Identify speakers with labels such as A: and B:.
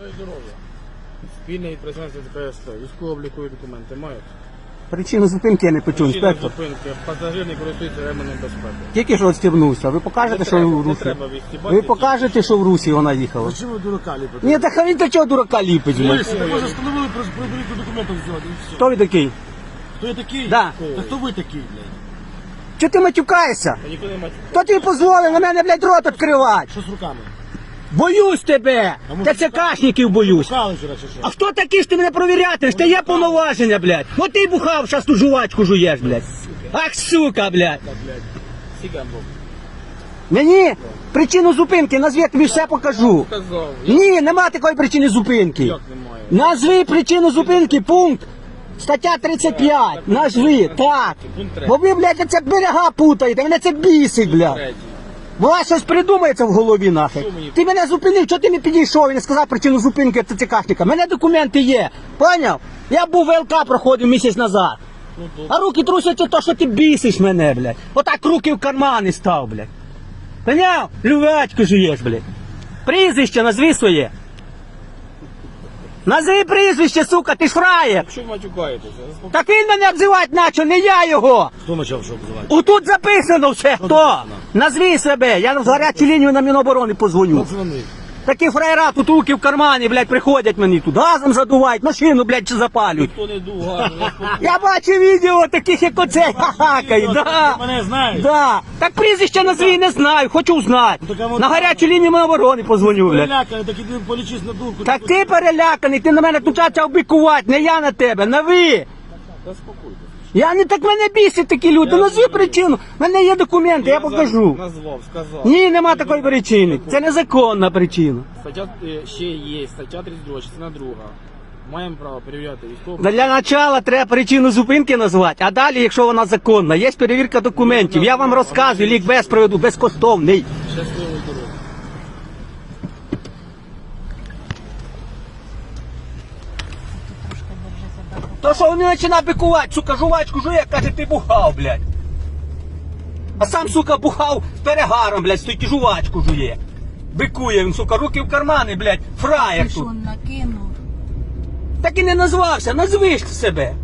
A: Здоров'я. Спільний представниця КСП. Військово-облікові документи мають.
B: Причину зупинки я не почув,
A: Причина
B: інспектор.
A: зупинки. Пасажир не користується ременем безпеки.
B: Тільки що розстібнувся. Ви покажете,
A: Не
B: що ви
A: треба,
B: в Русі?
A: треба відстібати.
B: Ви покажете, що в Русі вона їхала?
C: Чому ви дурака ліпите?
B: Ні, так він до чого дурака ліпить, блядь?
C: Ви ж встановили про перевірку документів і все.
B: Хто ви такий?
C: Хто я такий?
B: Да.
C: Та хто ви такий, блядь?
B: Чого ти матюкаєшся?
A: Та ніхто не має.
B: Хто тобі дозволив на мене, блядь, рот відкривати?
C: Що з руками?
B: Боюсь тебе!
C: А може,
B: ТЦКшників боюсь. А хто такий, що ти мене провіряти? Ти є повноваження, блядь. Ну ти бухав, зараз ту жувачку жуєш, блядь. Ах, сука, блядь.
A: Та?
B: Мені причину зупинки, назви, я тобі все покажу. Ні, нема такої причини зупинки. Назви причину зупинки, пункт. Стаття 35. Назви, так. Бо ви, блядь, це берега путаєте, мене це бісить, блядь. Вас щось придумається в голові
A: мені?
B: Ти мене зупинив, чого ти не підійшов і не сказав причину зупинки ТЦКшника? У мене документи є. Поняв? Я був ВЛК проходив місяць назад.
A: Ну,
B: А руки трусяться то, що ти бісиш мене, блядь. Отак руки в кармани став, блядь. Поняв? Лювачку жуєш, блядь. Прізвище назви своє. Назви прізвище, сука, ти ж фраєр.
A: що ви матюкаєтеся?
B: Так він мене обзивати начав, не я його.
C: Хто почав що обзивати?
B: Отут записано все, хто. Назви себе, я в гарячу лінію на Міноборони позвоню.
C: Пацани.
B: Такі фраєра тут руки в кармані, блядь, приходять мені тут, газом задувають, машину, блядь, чи запалюють.
A: Хто не дуга,
B: Я бачу відео таких, як оце, хахакають, да.
C: Мене знаєш?
B: Да. Так прізвище назви не знаю, хочу знати.
C: Ну, так, а от-
B: На гарячу лінію Міноборони позвоню, блядь.
C: Переляканий, так іди полічись на думку.
B: Так ти переляканий, ти на мене тут почав бікувати, не я на тебе, на ви.
A: Заспокойтесь.
B: Я не так мене бісять такі люди. Назви причину. У мене є документи, я покажу.
A: Назвав, сказав.
B: Ні, нема такої причини. Це незаконна причина.
A: Стаття е, ще є, стаття 32, частина друга. Маємо право перевіряти військову.
B: Для начала треба причину зупинки назвати, а далі, якщо вона законна, є перевірка документів. Я вам розказую, лік без проведу, безкоштовний.
A: Щасливої дороги.
B: То що він починає бикувати, сука, жувачку жує, каже, ти бухав, блядь. А сам, сука, бухав перегаром, блядь, стоїть і жувачку жує. Бикує він, сука, руки в кармани, блядь, фраєр
D: Ти
B: тут.
D: що накинув?
B: Так і не назвався, назви ж себе.